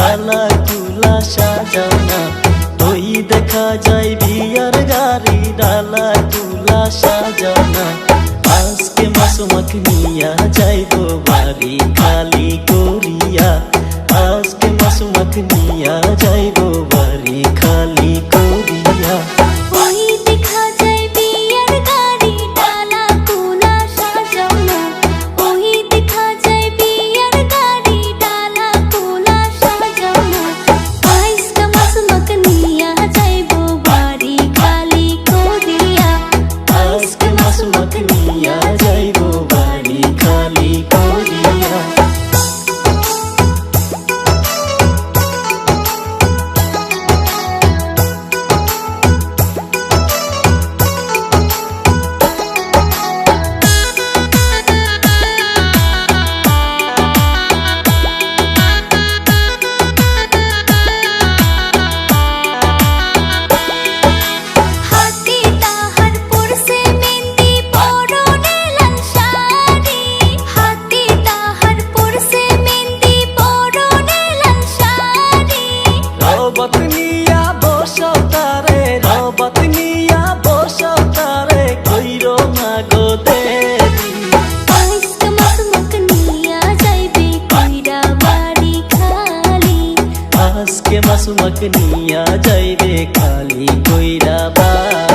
তালা তুলা সাজানা ওই দেখা যায় বিয়ার গাড়ি ডালা তুলা সাজানা আজকে মাসুমাকে নিয়া যাইব বাড়ি খালি কো রবত নিয়া বসো তারে রবত নিয়া বসো তারে কইরো না গো দেরি আজকে মাসুমাক নিয়া যাইবে খালি কইরা বাড়ি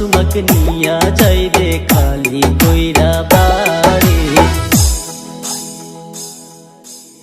মাসুমাকে নিয়া যাই রে খালি কইরা বাড়ি।